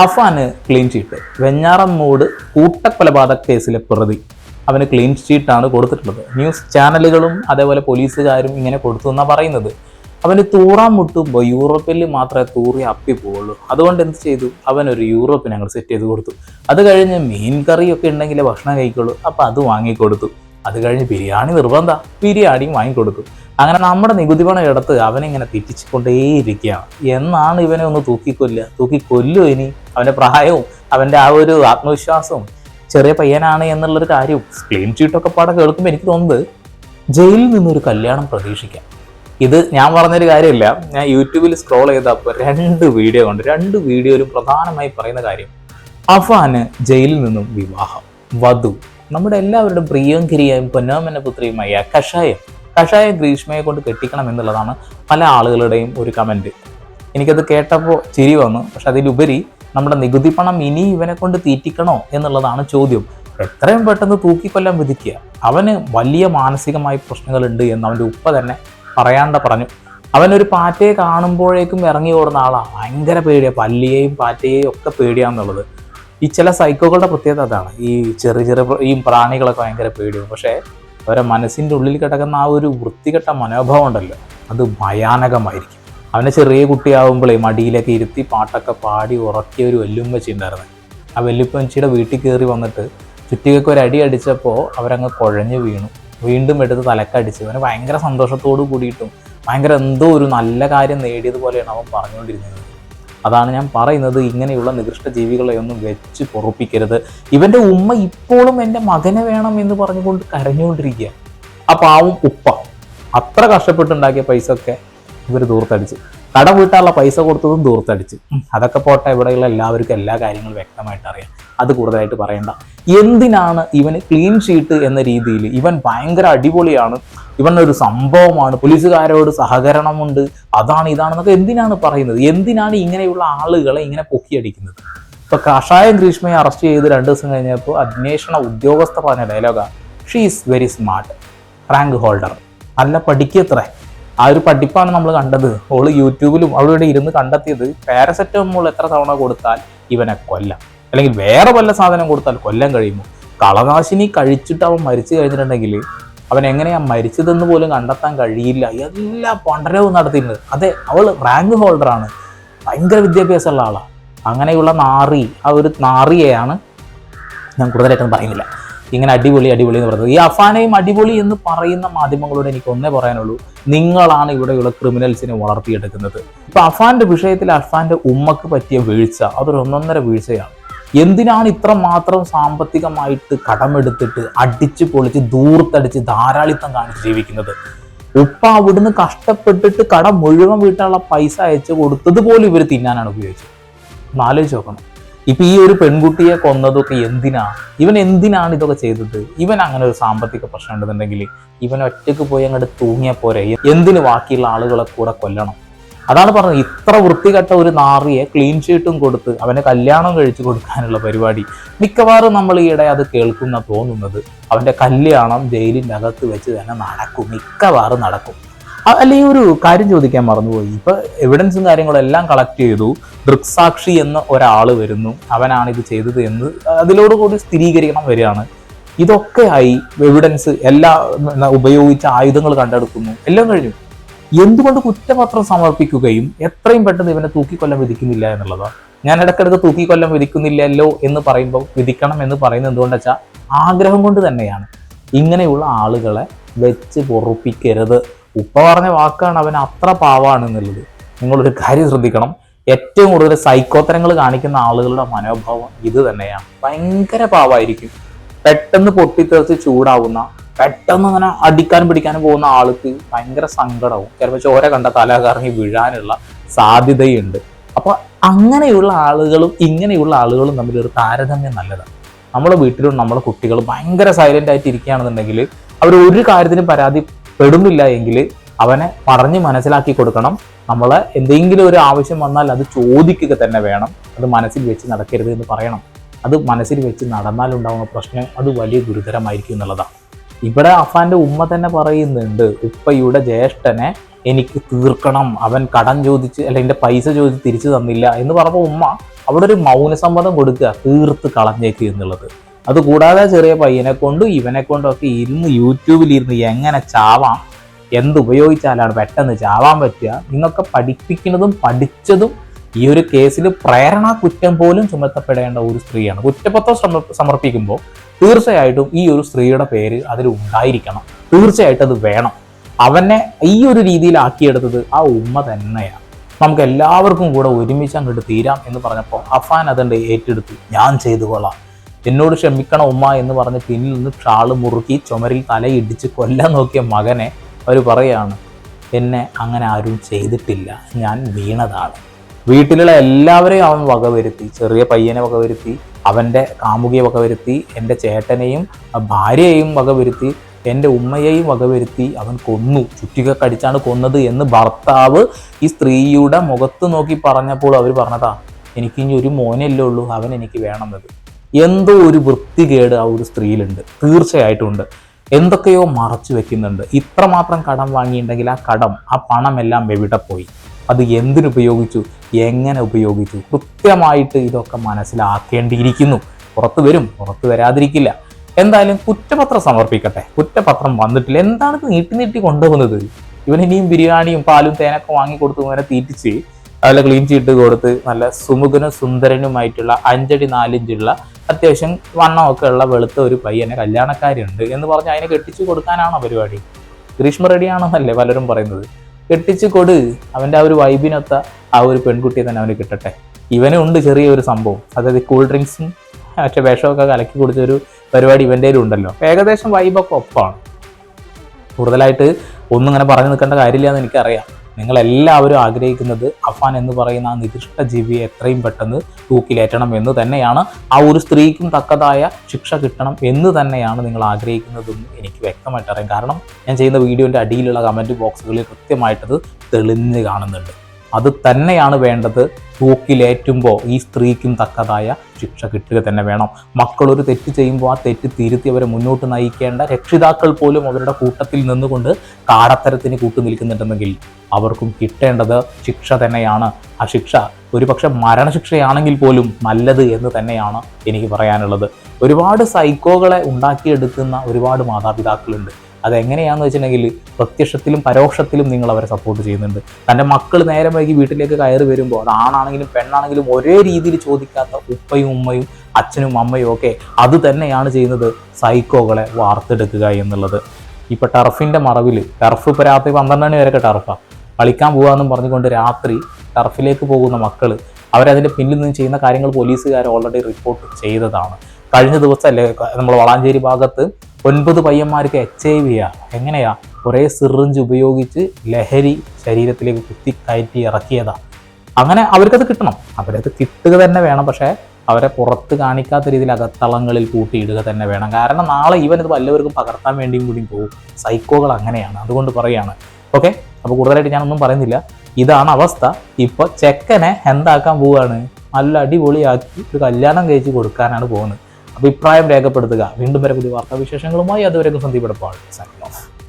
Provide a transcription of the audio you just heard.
അഫാന് clean ചീട്ട് വെഞ്ഞാറമ്മൂട് കൂട്ടക്കൊലപാതക കേസിലെ പ്രതി. അവന് ക്ലീൻ ചീട്ടാണ് കൊടുത്തിട്ടുള്ളത്. ന്യൂസ് ചാനലുകളും അതേപോലെ പോലീസുകാരും ഇങ്ങനെ കൊടുത്തു എന്നാണ് പറയുന്നത്. അവന് തൂറാൻ മുട്ടുമ്പോൾ യൂറോപ്പിൽ മാത്രമേ തൂറി അപ്പി പോവുള്ളൂ. അതുകൊണ്ട് എന്ത് ചെയ്തു? അവനൊരു ഒരു യൂറോപ്പിന് ഞങ്ങൾ സെറ്റ് ചെയ്ത് കൊടുത്തു. അത് കഴിഞ്ഞ് മീൻ കറിയൊക്കെ ഉണ്ടെങ്കിലേ ഭക്ഷണം കഴിക്കുള്ളൂ. അപ്പോൾ അത് വാങ്ങിക്കൊടുത്തു. അത് കഴിഞ്ഞ് ബിരിയാണി നിർബന്ധ. ബിരിയാണിയും വാങ്ങിക്കൊടുക്കും അങ്ങനെ നമ്മുടെ നികുതി പണം എടുത്ത് അവനിങ്ങനെ തെറ്റിച്ചുകൊണ്ടേയിരിക്കുകയാണ്. എന്നാണ് ഇവനെ ഒന്ന് തൂക്കിക്കൊല്ലുക. തൂക്കിക്കൊല്ലും ഇനി? അവന്റെ പ്രായവും അവന്റെ ആ ഒരു ആത്മവിശ്വാസവും. ചെറിയ പയ്യനാണ് എന്നുള്ളൊരു കാര്യവും. ക്ലീൻ ചീട്ടൊക്കെ പാടെ കേൾക്കുമ്പോൾ എനിക്ക് തോന്നുന്നത് ജയിലിൽ നിന്നൊരു കല്യാണം പ്രതീക്ഷിക്കാം. ഇത് ഞാൻ പറഞ്ഞൊരു കാര്യമില്ല. ഞാൻ യൂട്യൂബിൽ സ്ക്രോൾ ചെയ്തപ്പോൾ രണ്ട് വീഡിയോ ഉണ്ട് രണ്ട് വീഡിയോയിലും പ്രധാനമായി പറയുന്ന കാര്യം അഫാന് ജയിലിൽ നിന്നും വിവാഹം. വധു. നമ്മുടെ എല്ലാവരുടെയും പ്രിയങ്കരിയായും പൊന്നാമന പുത്രിയുമായ കഷായം. കഷായം ഗ്രീഷ്മയെ കൊണ്ട് കെട്ടിക്കണം എന്നുള്ളതാണ് പല ആളുകളുടെയും ഒരു കമന്റ് എനിക്കത് കേട്ടപ്പോൾ ചിരി വന്നു. പക്ഷെ അതിലുപരി നമ്മുടെ നികുതി പണം ഇനി ഇവനെ കൊണ്ട് തീറ്റിക്കണോ എന്നുള്ളതാണ് ചോദ്യം. എത്രയും പെട്ടെന്ന് തൂക്കിക്കൊല്ലാൻ വിധിക്കുക. അവന് വലിയ മാനസികമായ പ്രശ്നങ്ങളുണ്ട് എന്ന് അവന്റെ ഉപ്പ തന്നെ പറയാണ്ട പറഞ്ഞു. അവനൊരു പാറ്റയെ കാണുമ്പോഴേക്കും ഇറങ്ങി ഓടുന്ന ആളാണ് ഭയങ്കര പേടിയാണ് പല്ലിയെയും പാറ്റയെയും ഒക്കെ പേടിയാന്നുള്ളത്. ഈ ചില സൈക്കോകളുടെ പ്രത്യേകത അതാണ്. ഈ ചെറിയ ചെറിയ ഈ പ്രാണികളൊക്കെ ഭയങ്കര പേടിയും പക്ഷേ അവരെ മനസ്സിന്റെ ഉള്ളിൽ കിടക്കുന്ന ആ ഒരു വൃത്തികെട്ട മനോഭാവം ഉണ്ടല്ലോ അത് ഭയാനകമായിരിക്കും. അവനെ ചെറിയ കുട്ടിയാവുമ്പോഴേ മടിയിലൊക്കെ ഇരുത്തി പാട്ടൊക്കെ പാടി ഉറക്കിയ ഒരു വല്യുമ്മച്ചി ഉണ്ടായിരുന്നു. ആ വല്യുപ്പച്ചിയുടെ വീട്ടിൽ കയറി വന്നിട്ട് ചുറ്റികൾക്ക് ഒരു അടി അടിച്ചപ്പോൾ അവരങ്ങ് കുഴഞ്ഞു വീണു. വീണ്ടും എടുത്ത് തലക്കടിച്ചു. അവന് ഭയങ്കര സന്തോഷത്തോടു കൂടിയിട്ടും ഭയങ്കര എന്തോ ഒരു നല്ല കാര്യം നേടിയതുപോലെയാണ് അവൻ പറഞ്ഞുകൊണ്ടിരുന്നത്. അതാണ് ഞാൻ പറയുന്നത്. ഇങ്ങനെയുള്ള നികൃഷ്ട ജീവികളെ ഒന്നും വെച്ച് പൊറപ്പിക്കരുത്. ഇവന്റെ ഉമ്മ ഇപ്പോഴും എന്റെ മകനെ വേണം എന്ന് പറഞ്ഞുകൊണ്ട് കരഞ്ഞുകൊണ്ടിരിക്കുക. ആ പാവം ഉപ്പ. അത്ര കഷ്ടപ്പെട്ടുണ്ടാക്കിയ പൈസ ഒക്കെ ഇവർ ദൂർത്തടിച്ച്. കടം വീട്ടാനുള്ള പൈസ കൊടുത്തതും ദൂർത്തടിച്ച്. അതൊക്കെ പോട്ടെ ഇവിടെയുള്ള എല്ലാവർക്കും എല്ലാ കാര്യങ്ങളും വ്യക്തമായിട്ട് അറിയാം. അത് കൂടുതലായിട്ട് പറയണ്ട. എന്തിനാണ് ഇവന് ക്ലീൻ ഷീറ്റ് എന്ന രീതിയിൽ ഇവൻ ഭയങ്കര അടിപൊളിയാണ് ഇവൻ ഒരു സംഭവമാണ് പോലീസുകാരോട് സഹകരണമുണ്ട് അതാണ് ഇതാണെന്നൊക്കെ എന്തിനാണ് പറയുന്നത്? എന്തിനാണ് ഇങ്ങനെയുള്ള ആളുകളെ ഇങ്ങനെ പൊക്കിയടിക്കുന്നത്? ഇപ്പൊ കഷായം ഗ്രീഷ്മയെ അറസ്റ്റ് ചെയ്ത് രണ്ട് ദിവസം കഴിഞ്ഞപ്പോൾ അന്വേഷണ ഉദ്യോഗസ്ഥ പറഞ്ഞ ഡയലോഗാണ് she is very smart rank holder നല്ല പഠിക്കത്രേ. ആ ഒരു പഠിപ്പാണ് നമ്മൾ കണ്ടത്. ഓൾ യൂട്യൂബിലും അവിടെ ഇരുന്ന് കണ്ടെത്തിയത് പാരസെറ്റമോൾ എത്ര തവണ കൊടുത്താൽ ഇവനെ കൊല്ലാം. അല്ലെങ്കിൽ വേറെ വല്ല സാധനം കൊടുത്താൽ കൊല്ലം കഴിയുമോ? കളനാശിനി കഴിച്ചിട്ട് അവൻ മരിച്ചു കഴിഞ്ഞിട്ടുണ്ടെങ്കിൽ അവൻ എങ്ങനെയാ മരിച്ചതെന്ന് പോലും കണ്ടെത്താൻ കഴിയില്ല. എല്ലാ പണ്ടരവും നടത്തിയിട്ടുണ്ട്. അതെ അവൾ റാങ്ക് ഹോൾഡറാണ് ഭയങ്കര വിദ്യാഭ്യാസമുള്ള ആളാണ് അങ്ങനെയുള്ള നാറി ആ ഒരു നാറിയെയാണ് ഞാൻ കൂടുതലായിട്ടൊന്നും പറയുന്നില്ല. ഇങ്ങനെ അടിപൊളി അടിപൊളി എന്ന് പറയുന്നത്. ഈ അഫാനയും അടിപൊളി എന്ന് പറയുന്ന മാധ്യമങ്ങളോട് എനിക്ക് ഒന്നേ പറയാനുള്ളൂ. നിങ്ങളാണ് ഇവിടെയുള്ള ക്രിമിനൽസിനെ വളർത്തിയെടുക്കുന്നത്. ഇപ്പൊ അഫാന്റെ വിഷയത്തിൽ അഫാന്റെ ഉമ്മക്ക് പറ്റിയ വീഴ്ച അതൊരു ഒന്നൊന്നര വീഴ്ചയാണ്. എന്തിനാണ് ഇത്ര മാത്രം സാമ്പത്തികമായിട്ട് കടമെടുത്തിട്ട് അടിച്ച് പൊളിച്ച് ദൂർത്തടിച്ച് ധാരാളിത്തം കാണിച്ച് ജീവിക്കുന്നത്? ഉപ്പ അവിടുന്ന് കഷ്ടപ്പെട്ടിട്ട് കടം മുഴുവൻ വീട്ടാനുള്ള പൈസ അയച്ചു കൊടുത്തത് പോലും ഇവർ തിന്നാനാണ് ഉപയോഗിച്ചത്. ഒന്ന് ആലോചിച്ച് നോക്കണം. ഇപ്പൊ ഈ ഒരു പെൺകുട്ടിയെ കൊന്നതൊക്കെ എന്തിനാ? ഇവൻ എന്തിനാണ് ഇതൊക്കെ ചെയ്തത്? ഇവൻ അങ്ങനെ ഒരു സാമ്പത്തിക പ്രശ്നം ഉണ്ടെന്നുണ്ടെങ്കിൽ ഇവൻ ഒറ്റയ്ക്ക് പോയി അങ്ങോട്ട് തൂങ്ങിയ പോരെ. എന്തിന് ബാക്കിയുള്ള ആളുകളെ കൂടെ കൊല്ലണം? അതാണ് പറഞ്ഞത്. ഇത്ര വൃത്തികെട്ട ഒരു നാറിയെ ക്ലീൻ ഷീറ്റും കൊടുത്ത് അവനെ കല്യാണം കഴിച്ചു കൊടുക്കാനുള്ള പരിപാടി. മിക്കവാറും നമ്മൾ ഈയിടെ അത് കേൾക്കുന്ന തോന്നുന്നത് അവന്റെ കല്യാണം ജയിലിന്റെ അകത്ത് വെച്ച് തന്നെ നടക്കും. മിക്കവാറും നടക്കും. അല്ലെങ്കിൽ ഒരു കാര്യം ചോദിക്കാൻ മറന്നുപോയി. ഇപ്പൊ എവിഡൻസും കാര്യങ്ങളും എല്ലാം കളക്ട് ചെയ്തു. ദൃക്സാക്ഷി എന്ന ഒരാൾ വരുന്നു. അവനാണ് ഇത് ചെയ്തത് എന്ന് അതിലോട് കൂടി സ്ഥിരീകരിക്കണം വരികയാണ്. ഇതൊക്കെ ആയി എവിഡൻസ് എല്ലാ ഉപയോഗിച്ച ആയുധങ്ങൾ കണ്ടെടുക്കുന്നു. എല്ലാം കഴിഞ്ഞു. എന്തുകൊണ്ട് കുറ്റപത്രം സമർപ്പിക്കുകയും എത്രയും പെട്ടെന്ന് ഇവനെ തൂക്കിക്കൊല്ലം വിധിക്കുന്നില്ല എന്നുള്ളതാണ് ഞാൻ ഇടയ്ക്കിടയ്ക്ക് തൂക്കിക്കൊല്ലം വിധിക്കുന്നില്ലല്ലോ എന്ന് പറയുമ്പോൾ വിധിക്കണം എന്ന് പറയുന്നത് എന്തുകൊണ്ടെന്ന് വെച്ചാൽ ആഗ്രഹം കൊണ്ട് തന്നെയാണ്. ഇങ്ങനെയുള്ള ആളുകളെ വെച്ച് പൊറുപ്പിക്കരുത്. ഉപ്പ പറഞ്ഞ വാക്കാണ് അവൻ അത്ര പാവാണ് എന്നുള്ളത്. നിങ്ങളൊരു കാര്യം ശ്രദ്ധിക്കണം. ഏറ്റവും കൂടുതൽ സൈക്കോത്തരങ്ങൾ കാണിക്കുന്ന ആളുകളുടെ മനോഭാവം ഇത് തന്നെയാണ്. ഭയങ്കര പാവായിരിക്കും. പെട്ടെന്ന് പൊട്ടിത്തെറിച്ച് ചൂടാവുന്ന പെട്ടെന്ന് അങ്ങനെ അടിക്കാനും പിടിക്കാനും പോകുന്ന ആൾക്ക് ഭയങ്കര സങ്കടവും. ചിലപ്പോൾ ചോര കണ്ട തലകറങ്ങി വീഴാനുള്ള സാധ്യതയുണ്ട്. അപ്പോൾ അങ്ങനെയുള്ള ആളുകളും ഇങ്ങനെയുള്ള ആളുകളും തമ്മിൽ ഒരു താരതമ്യം നല്ലതാണ്. നമ്മുടെ വീട്ടിലും നമ്മുടെ കുട്ടികളും ഭയങ്കര സൈലന്റ് ആയിട്ട് ഇരിക്കുകയാണെന്നുണ്ടെങ്കിൽ അവർ ഒരു കാര്യത്തിനും പരാതിപ്പെടുന്നില്ല എങ്കിൽ അവനെ പറഞ്ഞ് മനസ്സിലാക്കി കൊടുക്കണം. നമ്മൾ എന്തെങ്കിലും ഒരു ആവശ്യം വന്നാൽ അത് ചോദിക്കുക തന്നെ വേണം. അത് മനസ്സിൽ വെച്ച് നടക്കരുത് എന്ന് പറയണം. അത് മനസ്സിൽ വെച്ച് നടന്നാലുണ്ടാവുന്ന പ്രശ്നം അത് വലിയ ഗുരുതരമായിരിക്കും എന്നുള്ളതാണ്. ഇവിടെ അഫാന്റെ ഉമ്മ തന്നെ പറയുന്നുണ്ട് ഉപ്പയുടെ ജ്യേഷ്ഠനെ എനിക്ക് തീർക്കണം. അവൻ കടം ചോദിച്ച് അല്ല എന്റെ പൈസ ചോദിച്ച് തിരിച്ചു തന്നില്ല. എന്ന് പറഞ്ഞപ്പോൾ ഉമ്മ അവിടെ ഒരു മൗനസമ്മതം കൊടുക്കുക തീർത്ത് കളഞ്ഞേക്ക് എന്നുള്ളത്. അതുകൂടാതെ ചെറിയ പയ്യനെ കൊണ്ടും ഇവനെ കൊണ്ടും ഒക്കെ ഇരുന്ന് യൂട്യൂബിൽ ഇരുന്ന് എങ്ങനെ ചാവാം എന്ത് ഉപയോഗിച്ചാലാണ് പെട്ടെന്ന് ചാവാൻ പറ്റുക നിങ്ങൾക്ക് പഠിപ്പിക്കുന്നതും പഠിച്ചതും ഈ ഒരു കേസിൽ പ്രേരണ കുറ്റം പോലും ചുമത്തപ്പെടേണ്ട ഒരു സ്ത്രീയാണ്. കുറ്റപത്രം സമർപ്പിക്കുമ്പോൾ തീർച്ചയായിട്ടും ഈ ഒരു സ്ത്രീയുടെ പേര് അതിൽ ഉണ്ടായിരിക്കണം. തീർച്ചയായിട്ടും അത് വേണം. അവനെ ഈ ഒരു രീതിയിലാക്കിയെടുത്തത് ആ ഉമ്മ തന്നെയാണ് നമുക്ക് എല്ലാവർക്കും കൂടെ ഒരുമിച്ച് അങ്ങോട്ട് തീരാം എന്ന് പറഞ്ഞപ്പോൾ അഫാൻ അതുണ്ട് ഏറ്റെടുത്തു. ഞാൻ ചെയ്തു കൊള്ളാം. എന്നോട് ക്ഷമിക്കണം ഉമ്മ എന്ന് പറഞ്ഞ് പിന്നിൽ നിന്ന് ഷാൾ മുറുക്കി ചുമരിൽ തലയിടിച്ച് കൊല്ലാൻ നോക്കിയ മകനെ അവർ പറയാണ് എന്നെ അങ്ങനെ ആരും ചെയ്തിട്ടില്ല. ഞാൻ വീണതാണ്. വീട്ടിലുള്ള എല്ലാവരെയും അവൻ വകവരുത്തി ചെറിയ പയ്യനെ വകവരുത്തി അവന്റെ കാമുകിയെ വകവരുത്തി എന്റെ ചേട്ടനെയും ഭാര്യയെയും വകവരുത്തി എന്റെ ഉമ്മയെയും വകവരുത്തി അവൻ കൊന്നു. ചുറ്റിക കടിച്ചാണ് കൊന്നത് എന്ന് ഭർത്താവ് ഈ സ്ത്രീയുടെ മുഖത്ത് നോക്കി പറഞ്ഞപ്പോൾ അവർ പറഞ്ഞതാ എനിക്കിനി ഒരു മോനല്ലേ ഉള്ളൂ അവൻ എനിക്ക് വേണമെന്നത്. എന്തോ ഒരു വൃത്തികേട് ആ ഒരു സ്ത്രീയിലുണ്ട്. തീർച്ചയായിട്ടും ഉണ്ട് എന്തൊക്കെയോ മറച്ചു വെക്കുന്നുണ്ട്. ഇത്രമാത്രം കടം വാങ്ങിയിട്ടുണ്ടെങ്കിൽ ആ കടം ആ പണമെല്ലാം എവിടെ പോയി? അത് എന്തിനുപയോഗിച്ചു എങ്ങനെ ഉപയോഗിച്ചു? കൃത്യമായിട്ട് ഇതൊക്കെ മനസ്സിലാക്കേണ്ടിയിരിക്കുന്നു. പുറത്തു വരും പുറത്തു വരാതിരിക്കില്ല. എന്തായാലും കുറ്റപത്രം സമർപ്പിക്കട്ടെ. കുറ്റപത്രം വന്നിട്ടില്ല. എന്താണ് നീട്ടി നീട്ടി കൊണ്ടുപോകുന്നത്? ഇവൻ ഇനിയും ബിരിയാണിയും പാലും തേനൊക്കെ വാങ്ങിക്കൊടുത്തു കൊടുത്ത് ഇവനെ തീറ്റിച്ച് അതിൽ ക്ലീൻ ചെയ്തിട്ട് കൊടുത്ത് നല്ല സുമുഖനും സുന്ദരനുമായിട്ടുള്ള അഞ്ചടി നാലിഞ്ചുള്ള അത്യാവശ്യം വണ്ണമൊക്കെ ഉള്ള വെളുത്ത ഒരു പയ്യനെ കല്യാണക്കാരുണ്ട് എന്ന് പറഞ്ഞ് അതിനെ കെട്ടിച്ചു കൊടുക്കാനാണോ പരിപാടി? ഗ്രീഷ്മ റെഡിയാണെന്നല്ലേ പലരും പറയുന്നത്. കെട്ടിച്ചു കൊടു. അവന്റെ ആ ഒരു വൈബിനൊത്ത ആ ഒരു പെൺകുട്ടിയെ തന്നെ അവന് കിട്ടട്ടെ. ഇവനും ഉണ്ട് ചെറിയൊരു സംഭവം. അതായത് കൂൾ ഡ്രിങ്ക്സും മറ്റേ വിഷമൊക്കെ കലക്കി കൊടുത്തൊരു പരിപാടി ഇവന്റെ ഉണ്ടല്ലോ. ഏകദേശം വൈബൊക്കെ ഒപ്പമാണ് കൂടുതലായിട്ട് ഒന്നും ഇങ്ങനെ പറഞ്ഞു നിൽക്കേണ്ട കാര്യമില്ല എന്ന് എനിക്കറിയാം. നിങ്ങളെല്ലാവരും ആഗ്രഹിക്കുന്നത് അഫാൻ എന്ന് പറയുന്ന ആ നികൃഷ്ട ജീവിയെ എത്രയും പെട്ടെന്ന് തൂക്കിലേറ്റണം എന്ന് തന്നെയാണ്. ആ ഒരു സ്ത്രീക്കും തക്കതായ ശിക്ഷ കിട്ടണം എന്ന് തന്നെയാണ് നിങ്ങൾ ആഗ്രഹിക്കുന്നതെന്ന് എനിക്ക് വ്യക്തമായിട്ട് അറിയാം. കാരണം ഞാൻ ചെയ്യുന്ന വീഡിയോന്റെ അടിയിലുള്ള കമന്റ് ബോക്സുകളിൽ കൃത്യമായിട്ടത് തെളിഞ്ഞ് കാണുന്നുണ്ട്. അത് തന്നെയാണ് വേണ്ടത്. തൂക്കിലേറ്റുമ്പോൾ ഈ സ്ത്രീക്കും തക്കതായ ശിക്ഷ കിട്ടുക തന്നെ വേണം. മക്കളൊരു തെറ്റ് ചെയ്യുമ്പോൾ ആ തെറ്റ് തിരുത്തി അവരെ മുന്നോട്ട് നയിക്കേണ്ട രക്ഷിതാക്കൾ പോലും അവരുടെ കൂട്ടത്തിൽ നിന്നുകൊണ്ട് കാടത്തരത്തിന് കൂട്ടു നിൽക്കുന്നുണ്ടെങ്കിൽ അവർക്കും കിട്ടേണ്ടത് ശിക്ഷ തന്നെയാണ്. ആ ശിക്ഷ ഒരുപക്ഷെ മരണശിക്ഷയാണെങ്കിൽ പോലും നല്ലത് എന്ന് തന്നെയാണ് എനിക്ക് പറയാനുള്ളത്. ഒരുപാട് സൈക്കോകളെ ഉണ്ടാക്കിയെടുക്കുന്ന ഒരുപാട് മാതാപിതാക്കളുണ്ട്. അതെങ്ങനെയാണെന്ന് വെച്ചിട്ടുണ്ടെങ്കിൽ പ്രത്യക്ഷത്തിലും പരോക്ഷത്തിലും നിങ്ങൾ അവരെ സപ്പോർട്ട് ചെയ്യുന്നുണ്ട്. തന്റെ മക്കൾ നേരം വൈകി വീട്ടിലേക്ക് കയറി വരുമ്പോൾ ആണാണെങ്കിലും പെണ്ണാണെങ്കിലും ഒരേ രീതിയിൽ ചോദിക്കാത്ത ഉപ്പയും ഉമ്മയും അച്ഛനും അമ്മയും ഒക്കെ അത് തന്നെയാണ് ചെയ്യുന്നത്. സൈക്കോകളെ വാർത്തെടുക്കുക എന്നുള്ളത്. ഇപ്പം ടർഫിന്റെ മറവിൽ ടർഫ് ഇപ്പോൾ രാത്രി പന്ത്രണ്ട് മണി വരെയൊക്കെ ടർഫാണ് കളിക്കാൻ പോകാമെന്നും പറഞ്ഞുകൊണ്ട് രാത്രി ടർഫിലേക്ക് പോകുന്ന മക്കൾ അവരതിന്റെ പിന്നിൽ നിന്ന് ചെയ്യുന്ന കാര്യങ്ങൾ പോലീസുകാർ ഓൾറെഡി റിപ്പോർട്ട് ചെയ്തതാണ്. കഴിഞ്ഞ ദിവസമല്ലേ നമ്മൾ വളാഞ്ചേരി ഭാഗത്ത് ഒൻപത് പയ്യന്മാർക്ക് എച്ച് ഐ വി ആ. എങ്ങനെയാ? കുറേ സിറിഞ്ച് ഉപയോഗിച്ച് ലഹരി ശരീരത്തിലേക്ക് കുത്തി കയറ്റി ഇറക്കിയതാ. അങ്ങനെ അവർക്കത് കിട്ടണം. അവരത് കിട്ടുക തന്നെ വേണം. പക്ഷേ അവരെ പുറത്ത് കാണിക്കാത്ത രീതിയിൽ അകത്തളങ്ങളിൽ കൂട്ടിയിടുക തന്നെ വേണം. കാരണം നാളെ ഇവൻ ഇത് വല്ലവർക്കും പകർത്താൻ വേണ്ടിയും കൂടി പോകും. സൈക്കോകൾ അങ്ങനെയാണ്. അതുകൊണ്ട് പറയുകയാണ് ഓക്കെ? അപ്പോൾ കൂടുതലായിട്ട് ഞാനൊന്നും പറയുന്നില്ല. ഇതാണ് അവസ്ഥ. ഇപ്പോൾ ചെക്കനെ എന്താക്കാൻ പോവുകയാണ് നല്ല അടിപൊളിയാക്കി ഒരു കല്യാണം കഴിച്ച് കൊടുക്കാനാണ് പോകുന്നത്. അഭിപ്രായം രേഖപ്പെടുത്തുക. വീണ്ടും വരെ പുതിയ വാർത്താവിശേഷങ്ങളുമായി അതുവരെ സന്ദീപ് എടപ്പാൾ ഓഫ്